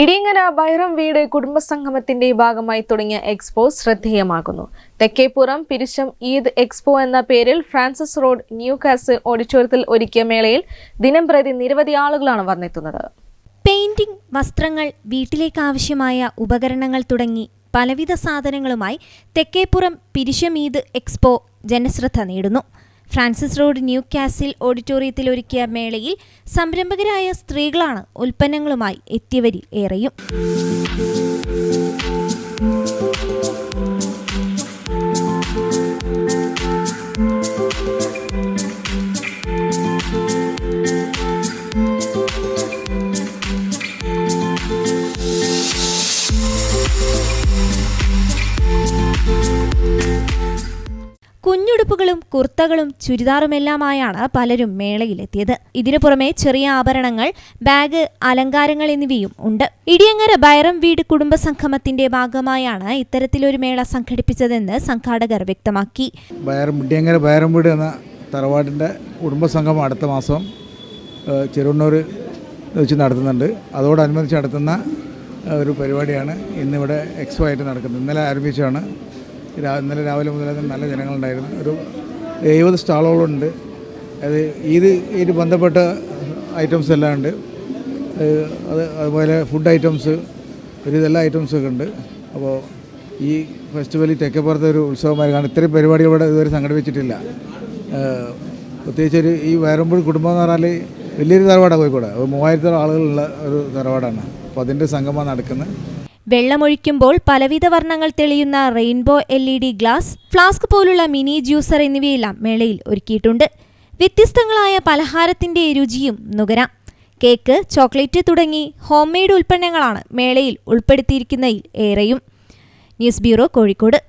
ഇടിയങ്ങര ബൈറം വീട് കുടുംബസംഗമത്തിന്റെ ഭാഗമായി തുടങ്ങിയ എക്സ്പോ ശ്രദ്ധേയമാകുന്നു. തെക്കേപ്പുറം പിരിശം ഈദ് എക്സ്പോ എന്ന പേരിൽ ഫ്രാൻസിസ് റോഡ് ന്യൂ കാസ് ഓഡിറ്റോറിയത്തിൽ ഒരുക്കിയ മേളയിൽ ദിനം പ്രതി നിരവധി ആളുകളാണ് വന്നെത്തുന്നത്. പെയിന്റിംഗ് വസ്ത്രങ്ങൾ വീട്ടിലേക്ക് ആവശ്യമായ ഉപകരണങ്ങൾ തുടങ്ങി പലവിധ സാധനങ്ങളുമായി തെക്കേപ്പുറം പിരിശം ഈദ് എക്സ്പോ ജനശ്രദ്ധ നേടുന്നു. ഫ്രാൻസിസ് റോഡ് ന്യൂ കാസിൽ ഓഡിറ്റോറിയത്തിൽ ഒരുക്കിയ മേളയിൽ സംരംഭകരായ സ്ത്രീകളാണ് ഉൽപ്പന്നങ്ങളുമായി എത്തിയവരിൽ ഏറെയും. കുഞ്ഞുടുപ്പുകളും കുർത്തകളും ചുരിദാറുമെല്ലാമായാണ് പലരും മേളയിലെത്തിയത്. ഇതിനു പുറമെ ചെറിയ ആഭരണങ്ങൾ ബാഗ് അലങ്കാരങ്ങൾ എന്നിവയും ഉണ്ട്. ഇടിയങ്ങര ബൈറം വീട് കുടുംബ സംഗമത്തിന്റെ ഭാഗമായാണ് ഇത്തരത്തിലൊരു മേള സംഘടിപ്പിച്ചതെന്ന് സംഘാടകർ വ്യക്തമാക്കി. ഇടിയങ്ങര ബൈറം വീട് എന്ന തറവാടിന്റെ കുടുംബസംഗമം അടുത്ത മാസം ചെറുണ്ണൂർ വെച്ച് നടത്തുന്നുണ്ട്. അതോടനുബന്ധിച്ച് നടത്തുന്ന ഒരു പരിപാടിയാണ് ഇന്നിവിടെ എക്സ്പോ ആയിട്ട് നടക്കുന്നത്. ഇന്നലെ ആരംഭിച്ചാണ് ഇന്നലെ രാവിലെ മുതൽ നല്ല ജനങ്ങളുണ്ടായിരുന്നു. ഒരു എഴുപത് സ്റ്റാളുകളുണ്ട്. അത് ഇത് ഇത് ബന്ധപ്പെട്ട ഐറ്റംസ് എല്ലാം ഉണ്ട്. അത് അതുപോലെ ഫുഡ് ഐറ്റംസ് ഒരു ഇതെല്ലാ ഐറ്റംസൊക്കെ ഉണ്ട്. അപ്പോൾ ഈ ഫെസ്റ്റിവലിൽ തെക്കേപ്പുറത്തെ ഒരു ഉത്സവമായി കാരണം ഇത്രയും പരിപാടികൾ ഇവിടെ ഇതുവരെ സംഘടിപ്പിച്ചിട്ടില്ല. പ്രത്യേകിച്ച് ഒരു ഈ വയറമ്പൂർ കുടുംബം എന്ന് പറഞ്ഞാൽ വലിയൊരു തറവാടാണ് കോഴിക്കോട്. മൂവായിരത്തോളം ആളുകളുള്ള ഒരു തറവാടാണ്. അപ്പോൾ അതിന്റെ സംഗമമാണ് നടക്കുന്നത്. വെള്ളമൊഴിക്കുമ്പോൾ പലവിധ വർണങ്ങൾ തെളിയുന്ന rainbow L E D glass flask പോലുള്ള മിനി ജ്യൂസർ എന്നിവയെല്ലാം മേളയിൽ ഒരുക്കിയിട്ടുണ്ട്. വ്യത്യസ്തങ്ങളായ പലഹാരത്തിന്റെ രുചിയും നുകരാം. കേക്ക് ചോക്ലേറ്റ് തുടങ്ങി ഹോം മെയ്ഡ് ഉൽപ്പന്നങ്ങളാണ് മേളയിൽ ഉൾപ്പെടുത്തിയിരിക്കുന്നതിൽ ഏറെയും. News bureau Kozhikode.